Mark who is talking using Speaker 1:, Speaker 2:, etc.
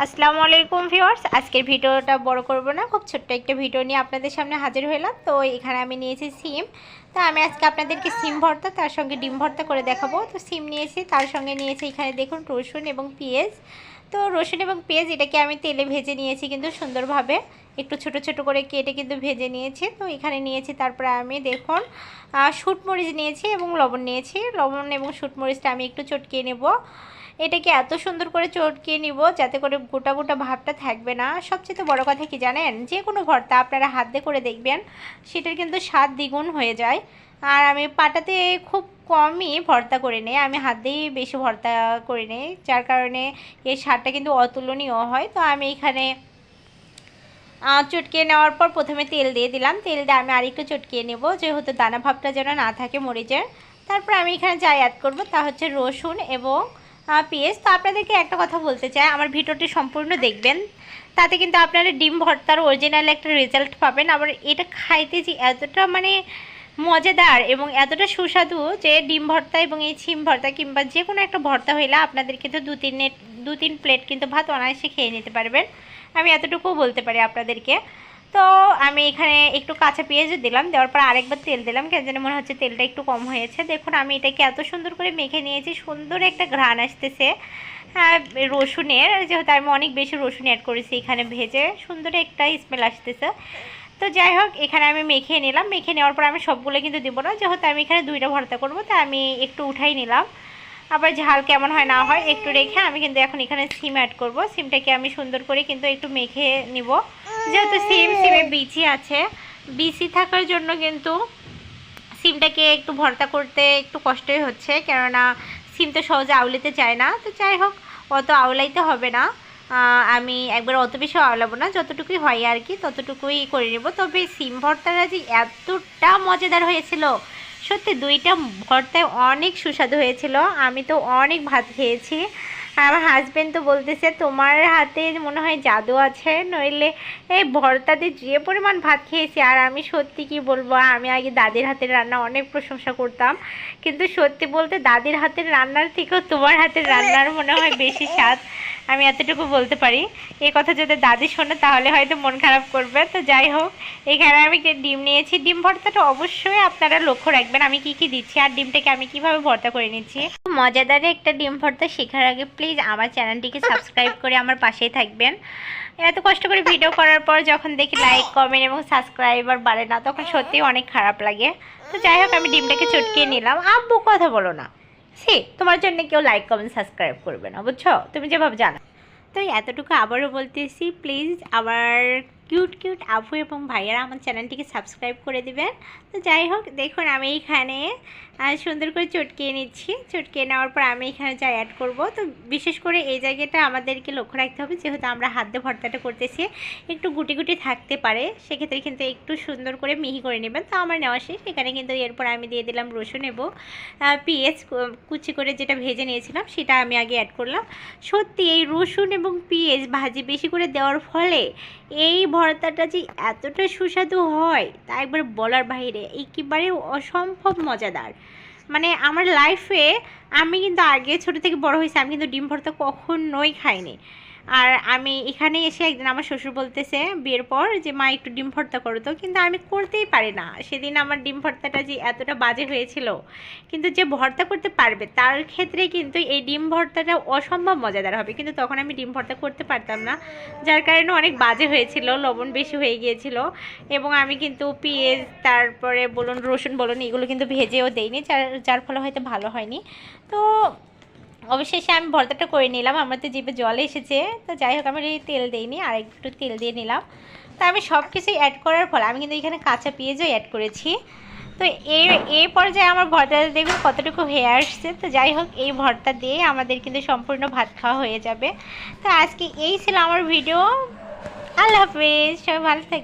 Speaker 1: আসসালামু আলাইকুম ভিউয়ার্স। আজকের ভিডিওটা বড় করব না, খুব ছোট্ট একটা ভিডিও নিয়ে আপনাদের সামনে হাজির হলাম তো এখানে আমি নিয়েছি সিম। তো আমি আজকে আপনাদেরকে সিম ভর্তা, তার সঙ্গে ডিম ভর্তা করে দেখাবো। তো সিম নিয়েছি, তার সঙ্গে নিয়েছি এখানে দেখুন রসুন এবং পেঁয়াজ। তো রসুন এবং পেঁয়াজ এটাকে আমি তেলে ভেজে নিয়েছি কিন্তু সুন্দরভাবে। একটু ছোট ছোট করে কেটে কিন্তু ভেজে নিয়েছি। তো এখানে নিয়েছি, তারপরে আমি দেখুন শুটমরিচ নিয়েছি এবং লবণ নিয়েছি। লবণ এবং শুটমরিচটা আমি একটু চটকিয়ে নেব। এটাকে এত সুন্দর করে চটকিয়ে নিব যাতে করে গোটা গোটা ভাবটা থাকবে না। সবচেয়ে বড় কথা কি জানেন? যে কোনো ভর্তা আপনারা হাত করে দেখবেন, সেটার কিন্তু স্বাদ দ্বিগুণ হয়ে যায়। আর আমি পাটাতে খুব কমই ভর্তা করে নেই, আমি হাত দিয়েই বেশি ভর্তা করে নেই। যার কারণে এর স্বাদটা কিন্তু অতুলনীয় হয়। তো আমি এখানে চটকিয়ে নেওয়ার পর প্রথমে তেল দিয়ে দিলাম। তেল দিয়ে আমি আরেকটু চটকিয়ে নেব, যেহেতু দানা ভাবটা যেন না থাকে মরিচের। তারপর আমি এখানে যা অ্যাড করব তা হচ্ছে রসুন এবং পেঁয়াজ তো আপনাদেরকে একটা কথা বলতে চাই। আমার ভিডিওটি সম্পূর্ণ দেখবেন। তাতে কিন্তু আপনারা ডিম ভর্তার অরিজিনাল একটা রেজাল্ট পাবেন। আবার এটা খাইতে যে এতটা মানে মজাদার এবং এতটা সুস্বাদু যে ডিম ভর্তা এবং এই ছিম ভর্তা কিংবা যে কোনো একটা ভর্তা হইলে আপনাদের কিন্তু দু তিন দু তিন প্লেট কিন্তু ভাত অনায়াসে খেয়ে নিতে পারবেন। আমি এতটুকুও বলতে পারি আপনাদেরকে। তো আমি এখানে একটু কাঁচা পেঁয়াজও দিলাম, দেওয়ার পর আরেকবার তেল দিলাম, কেন যেন মনে হচ্ছে তেলটা একটু কম হয়েছে। দেখুন, আমি এটাকে এত সুন্দর করে মেখে নিয়েছি, সুন্দর একটা ঘ্রাণ আসতেছে। হ্যাঁ রসুনের, যেহেতু আমি অনেক বেশি রসুন অ্যাড করেছি এখানে ভেজে, সুন্দর একটা স্মেল আসতেছে। তো যাই হোক, এখানে আমি মেখে নিলাম, মেখে নেওয়ার পর আমি সবগুলো কিন্তু দেবো না, যেহেতু আমি এখানে দুইটা ভর্তা করব তা আমি একটু উঠাই নিলাম। আবার ঝাল কেমন হয় না হয় একটু রেখে আমি কিন্তু এখন এখানে সিম অ্যাড করব। সিমটাকে আমি সুন্দর করে কিন্তু একটু মেখে নিব। যেহেতু সিম, সিমে বিচি আছে, বিচি থাকার জন্য কিন্তু সিমটাকে একটু ভর্তা করতে একটু কষ্টই হচ্ছে, কেননা সিম তো সহজে আউলিতে চায় না। তো যাই হোক, অত আউলাইতে হবে না। আমি একবার অত বেশি আওলাবো না, যতটুকুই হয় আর কি, ততটুকুই করে নেব। তবে সিম ভর্তাটা যে এতটা মজাদার হয়েছিল, সত্যি দুইটা ভর্তায় অনেক সুস্বাদু হয়েছিল। আমি তো অনেক ভাত খেয়েছি। আমার হাজব্যান্ড তো বলতেছে, তোমার হাতে মনে হয় জাদু আছে, নইলে এই ভর্তাতে যে পরিমাণ ভাত খেয়েছি, আর আমি সত্যি কি বলব, আমি আগে দাদির হাতের রান্না অনেক প্রশংসা করতাম। কিন্তু সত্যি বলতে দাদির হাতের রান্নার থেকেও তোমার হাতের রান্নার মনে হয় বেশি স্বাদ। আমি এতটুকু বলতে পারি। এই কথা যদি দাদি শোনে, তাহলে হয়তো মন খারাপ করবে। তো যাই হোক, এখানে আমি ডিম নিয়েছি, ডিম ভর্তাটা অবশ্যই আপনারা লক্ষ্য রাখবেন, আমি কি কি দিচ্ছি, আর ডিমটাকে আমি কীভাবে ভর্তা করে নিচ্ছি। মজাদারে একটা ডিম ভর্তা শেখার আগে প্লিজ আমার চ্যানেলটিকে সাবস্ক্রাইব করে আমার পাশেই থাকবেন। এত কষ্ট করে ভিডিও করার পর যখন দেখি লাইক কমেন্ট এবং সাবস্ক্রাইবার বাড়ে না, তখন সত্যি অনেক খারাপ লাগে। তো যাই হোক, আমি ডিমটাকে চটকিয়ে নিলাম। আব্বু কথা বলো না। সে তোমার জন্য কেউ লাইক কমেন্ট সাবস্ক্রাইব করবে না, বুঝছ? তুমি যেভাবে জানো। তো এতটুকু আবারও বলতেছি প্লিজ আবার কিউট কিউট আপু এবং ভাইয়ারা আমার চ্যানেলটিকে সাবস্ক্রাইব করে দিবেন। তো যাই হোক, দেখুন আমি এইখানে সুন্দর করে চটকিয়ে নিচ্ছি। চটকিয়ে নেওয়ার পর আমি এখানে যা অ্যাড করব। তো বিশেষ করে এই জায়গাটা আমাদেরকে লক্ষ্য রাখতে হবে, যেহেতু আমরা হাত দিয়ে ভর্তাটা করতেছি, একটু গুটি গুটি থাকতে পারে। সেক্ষেত্রে কিন্তু একটু সুন্দর করে মিহি করে নেবেন। তো আমার নেওয়া শেষ। এখানে কিন্তু এরপর আমি দিয়ে দিলাম রসুন এবং পেঁয়াজ কুচি করে যেটা ভেজে নিয়েছিলাম, সেটা আমি আগে অ্যাড করলাম। সত্যি এই রসুন এবং পেঁয়াজ ভাজি বেশি করে দেওয়ার ফলে এই ভর্তাটা যে এতটা সুস্বাদু হয় তা একবার বলার বাইরে, একেবারে অসম্ভব মজাদার। মানে আমার লাইফে আমি কিন্তু আগে ছোট থেকে বড় হয়েছি, আমি কিন্তু ডিম ভর্তা কখনোই খাইনি। আর আমি এখানে এসে একদিন আমার শ্বশুর বলতেছে বিয়ের পর যে, মা, একটু ডিম ভর্তা করো তো। কিন্তু আমি করতেই পারি না। সেদিন আমার ডিম ভর্তাটা যে, এতটা বাজে হয়েছিল। কিন্তু যে, ভর্তা করতে পারবে, তার ক্ষেত্রে কিন্তু এই ডিম ভর্তাটা অসম্ভব মজাদার হবে। কিন্তু তখন আমি ডিম ভর্তা করতে পারতাম না। যার কারণে অনেক বাজে হয়েছিল, লবণ বেশি হয়ে গিয়েছিল। এবং আমি কিন্তু পেঁয়াজ, তারপরে বলুন, রসুন বলুন, এগুলো কিন্তু ভেজেও দেইনি। যার যার ফলে হয়তো ভালো হয়নি। তো অবশেষে আমি ভর্তাটা করে নিলাম, আমার তো জিভে জল এসেছে, তো যাই হোক, আমি তেল দিইনি আর একটু তেল দিয়ে নিলাম। তো আমি সব কিছুই অ্যাড করার ফলে আমি কিন্তু এখানে কাঁচা পেঁয়াজও অ্যাড করেছি। তো এই এই পর্যায়ে আমার ভর্তাটা দেখবেন কতটুকু হয়ে আসছে, তো যাই হোক, এই ভর্তা দিয়ে আমাদের কিন্তু সম্পূর্ণ ভাত খাওয়া হয়ে যাবে। তো আজকে এই ছিল আমার ভিডিও আল্লাহ হাফিজ, সবাই ভালো থাকবে